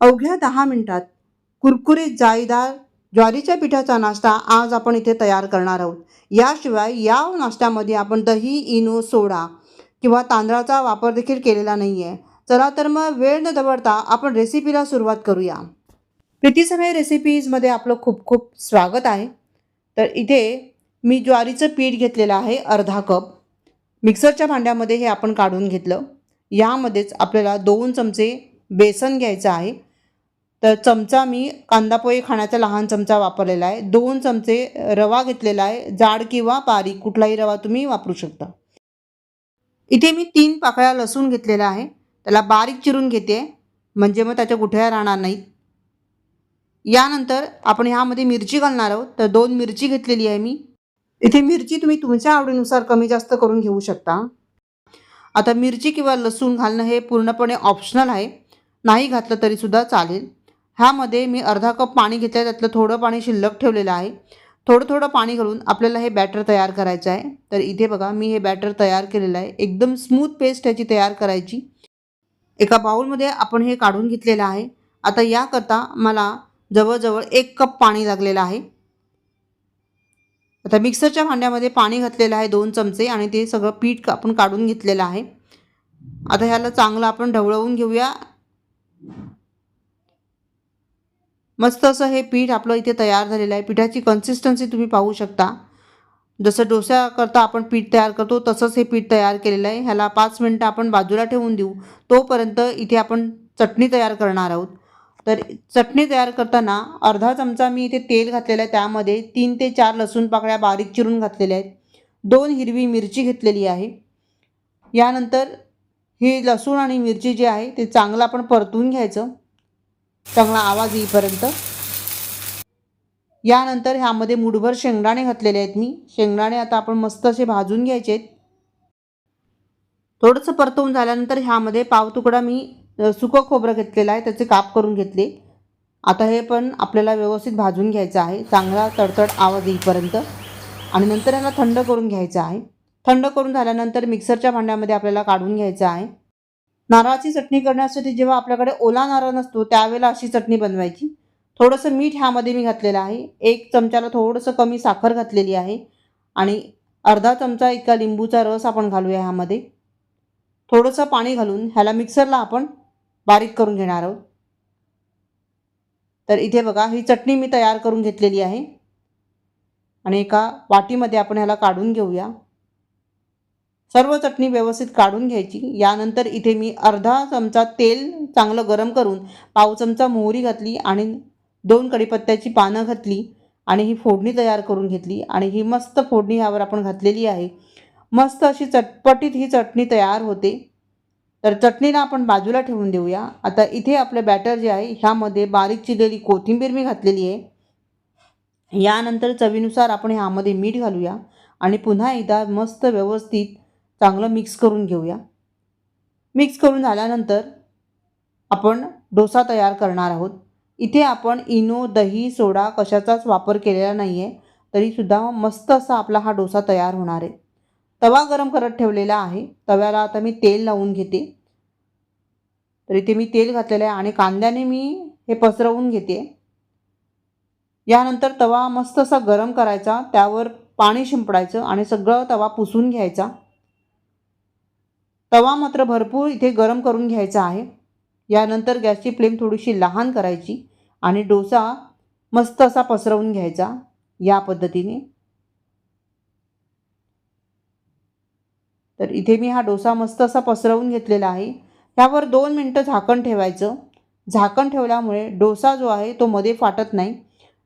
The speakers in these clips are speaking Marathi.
अवघ्या दहा मिनिटात कुरकुरीत जाळीदार ज्वारीच्या पिठाचा नाश्ता आज आपण इथे तयार करणार आहोत. याशिवाय या नाश्त्यामध्ये आपण दही इनो सोडा किंवा तांदळाचा वापर देखील केलेला नाही आहे चला तर मग वेळ न दवडता आपण रेसिपीला सुरुवात करूया. प्रीतीसमय रेसिपीजमध्ये आपलं खूप खूप स्वागत आहे. तर इथे मी ज्वारीचं पीठ घेतलेलं आहे अर्धा कप. मिक्सरच्या भांड्यामध्ये हे आपण काढून घेतलं. यामध्येच आपल्याला दोन चमचे बेसन घ्यायचं आहे. तर चमचा मी कांदापोहे खाण्याचा लहान चमचा वापरलेला आहे. दोन चमचे रवा घेतलेला आहे. जाड किंवा बारीक कुठलाही रवा तुम्ही वापरू शकता. इथे मी तीन पाकळ्या लसूण घेतलेला आहे. त्याला बारीक चिरून घेते. म्हणजे मग त्याच्या गुठळ्या राहणार नाहीत. यानंतर आपण ह्यामध्ये मिरची घालणार आहोत. तर दोन मिरची घेतलेली आहे मी. इथे मिरची तुम्ही तुमच्या आवडीनुसार कमी जास्त करून घेऊ शकता. आता मिरची किंवा लसूण घालणं हे पूर्णपणे ऑप्शनल आहे. नाही घातलं तरीसुद्धा चालेल. ह्यामध्ये मी अर्धा कप पाणी घेतलं आहे त्यातलं थोडं पाणी शिल्लक ठेवलेलं आहे. थोडं थोडं पाणी घालून आपल्याला हे बॅटर तयार करायचं आहे. तर इथे बघा मी हे बॅटर तयार केलेलं आहे. एकदम स्मूथ पेस्ट ह्याची तयार करायची. एका बाउलमध्ये आपण हे काढून घेतलेलं आहे. आता याकरता मला जवळजवळ एक कप पाणी लागलेलं आहे. आता मिक्सरच्या भांड्यामध्ये पाणी घातलेलं आहे दोन चमचे आणि ते सगळं पीठ आपण काढून घेतलेलं आहे. आता ह्याला चांगलं आपण ढवळवून घेऊया. मस्त असं हे पीठ आपलं इथे तयार झालेलं आहे. पिठाची कन्सिस्टन्सी तुम्ही पाहू शकता. जसं डोस्याकरता आपण पीठ तयार करतो तसंच हे पीठ तयार केलेलं आहे. ह्याला पाच मिनटं आपण बाजूला ठेवून देऊ. तोपर्यंत इथे आपण चटणी तयार करणार आहोत. तर चटणी तयार करताना अर्धा चमचा मी इथे तेल घातलेलं आहे. त्यामध्ये तीन ते चार लसूण पाकळ्या बारीक चिरून घातलेल्या आहेत. दोन हिरवी मिरची घेतलेली आहे. यानंतर हे लसूण आणि मिरची जी आहे ते चांगलं आपण परतून घ्यायचं. चांगला आवाज येईपर्यंत. यानंतर ह्यामध्ये मुठभर शेंगदाणे घातलेले आहेत मी. शेंगदाणे आता आपण मस्त असे भाजून घ्यायचे आहेत. थोडंसं परतवून झाल्यानंतर ह्यामध्ये पाव तुकडा मी सुकं खोबरं घेतलेलं आहे. त्याचे काप करून घेतले. आता हे पण आपल्याला व्यवस्थित भाजून घ्यायचं आहे. चांगला तडतड आवाज येईपर्यंत. आणि नंतर ह्याला थंड करून घ्यायचं आहे. थंड करून झाल्यानंतर मिक्सरच्या भांड्यामध्ये आपल्याला काढून घ्यायचं आहे. नारळाची चटणी करण्यासाठी जेव्हा आपल्याकडे ओला नारळ नसतो त्यावेळेला अशी चटणी बनवायची. थोडंसं मीठ ह्यामध्ये मी घातलेलं आहे. एक चमच्याला थोडंसं कमी साखर घातलेली आहे. आणि अर्धा चमचा इतका लिंबूचा रस आपण घालूया ह्यामध्ये. थोडंसं पाणी घालून ह्याला मिक्सरला आपण बारीक करून घेणार आहोत. तर इथे बघा ही चटणी मी तयार करून घेतलेली आहे. आणि एका वाटीमध्ये आपण ह्याला काढून घेऊया. सर्व चटणी व्यवस्थित काढून घ्यायची. यानंतर इथे मी अर्धा चमचा तेल चांगलं गरम करून पाव चमचा मोहरी घातली आणि दोन कढीपत्त्याची पानं घातली आणि ही फोडणी तयार करून घेतली. आणि ही मस्त फोडणी ह्यावर आपण घातलेली आहे. मस्त अशी चटपटीत ही चटणी तयार होते. तर चटणीला आपण बाजूला ठेवून देऊया. आता इथे आपलं बॅटर जे आहे ह्यामध्ये बारीक चिरलेली कोथिंबीर मी घातलेली आहे. यानंतर चवीनुसार आपण ह्यामध्ये मीठ घालूया. आणि पुन्हा एकदा मस्त व्यवस्थित चांगलं मिक्स करून घेऊया. मिक्स करून झाल्यानंतर आपण डोसा तयार करणार आहोत. इथे आपण इनो दही सोडा कशाचाच वापर केलेला नाही आहे तरीसुद्धा मस्त असा आपला हा डोसा तयार होणार आहे. तवा गरम करत ठेवलेला आहे. तव्याला आता मी तेल लावून घेते. तर इथे मी तेल घातलेलं आहे आणि कांद्याने मी हे पसरवून घेते. यानंतर तवा मस्त असा गरम करायचा. त्यावर पाणी शिंपडायचं आणि सगळं तवा पुसून घ्यायचा. तवा मात्र भरपूर इथे गरम करून घ्यायचा आहे. यानंतर गॅसची फ्लेम थोडीशी लहान करायची आणि डोसा मस्त असा पसरवून घ्यायचा या पद्धतीने. तर इथे मी हा डोसा मस्त असा पसरवून घेतलेला आहे. त्यावर दोन मिनटं झाकण ठेवायचं. झाकण ठेवल्यामुळे डोसा जो आहे तो मध्ये फाटत नाही.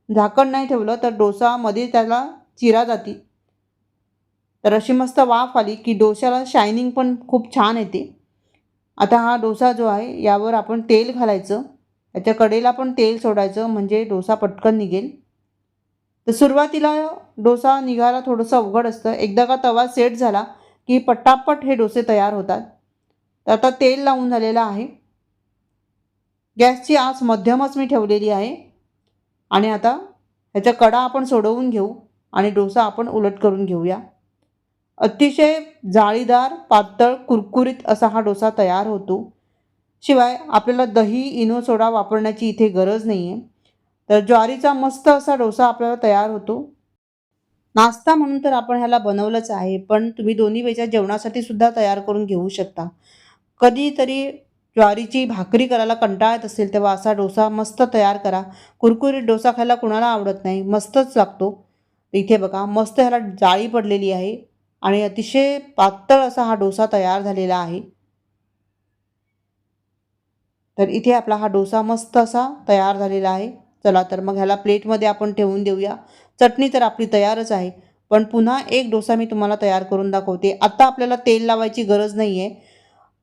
झाकण नाही ठेवलं तर डोसा मध्ये त्याला चिरा जाती. तर अशी मस्त वाफ आली की डोशाला शायनिंग पण खूप छान येते. आता हा डोसा जो आहे यावर आपण तेल घालायचं. त्याच्या कडेला पण तेल सोडायचं म्हणजे डोसा पटकन निघेल. तर सुरुवातीला डोसा निघायला थोडंसं अवघड असतं. एकदा का तवा सेट झाला की पटापट हे डोसे तयार होतात. तर आता तेल लावून झालेलं आहे. गॅसची आस मध्यमच मी ठेवलेली आहे. आणि आता ह्याच्या कडा आपण सोडवून घेऊ आणि डोसा आपण उलट करून घेऊया. अतिशय जाळीदार पातळ कुरकुरीत असा हा डोसा तयार होतो. शिवाय आपल्याला दही इनो सोडा वापरण्याची इथे गरज नाही आहे तर ज्वारीचा मस्त असा डोसा आपल्याला तयार होतो. नाश्ता म्हणून तर आपण ह्याला बनवलंच आहे पण तुम्ही दोन्ही वेळच्या जेवणासाठी सुद्धा तयार करून घेऊ शकता. कधीतरी ज्वारीची भाकरी करायला कंटाळत असेल तेव्हा असा डोसा मस्त तयार करा. कुरकुरीत डोसा खायला कुणाला आवडत नाही मस्तच लागतो. इथे बघा मस्त ह्याला जाळी पडलेली आहे. आणि अतिशय पातळ असा हा डोसा तयार झालेला आहे. तर इथे आपला हा डोसा मस्त असा तयार झालेला आहे. चला तर मग ह्याला प्लेटमध्ये आपण ठेवून देऊया. चटणी तर आपली तयारच आहे. पण पुन्हा एक डोसा मी तुम्हाला तयार करून दाखवते. आत्ता आपल्याला तेल लावायची गरज नाही आहे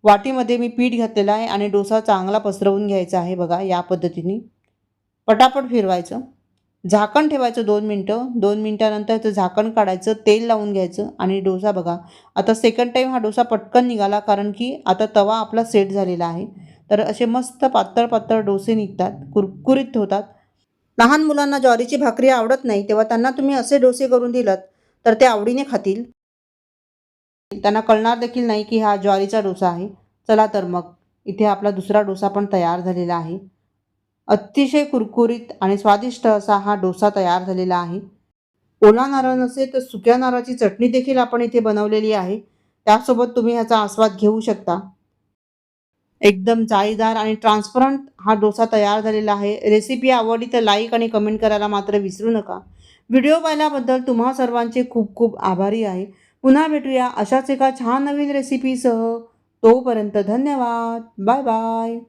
वाटीमध्ये मी पीठ घातलेलं आहे आणि डोसा चांगला पसरवून घ्यायचा आहे बघा या पद्धतीने. पटापट फिरवायचं. झाकण ठेवायचं दोन मिनटं. दोन मिनटानंतर त्याचं झाकण काढायचं तेल लावून घ्यायचं आणि डोसा बघा. आता सेकंड टाईम हा डोसा पटकन निघाला कारण की आता तवा आपला सेट झालेला आहे. तर असे मस्त पातळ पातळ डोसे निघतात कुरकुरीत होतात. लहान मुलांना ज्वारीची भाकरी आवडत नाही तेव्हा त्यांना तुम्ही असे डोसे करून दिलात तर ते आवडीने खातील. त्यांना कळणार देखील नाही की हा ज्वारीचा डोसा आहे. चला तर मग इथे आपला दुसरा डोसा पण तयार झालेला आहे. अतिशय कुरकुरीत आणि स्वादिष्ट असा हा डोसा तयार झालेला आहे. ओला नारळ नसेल तर सुक्या नारळाची चटणी देखील आपण इथे बनवलेली आहे. त्यासोबत तुम्ही ह्याचा आस्वाद घेऊ शकता. एकदम जाळीदार आणि ट्रान्सपरंट हा डोसा तयार झालेला आहे. रेसिपी आवडली तर लाईक आणि कमेंट करायला मात्र विसरू नका. व्हिडिओ पाहिल्याबद्दल तुम्हा सर्वांचे खूप खूप आभारी आहे. पुन्हा भेटूया अशाच एका छान नवीन रेसिपीसह तोपर्यंत धन्यवाद. Bye bye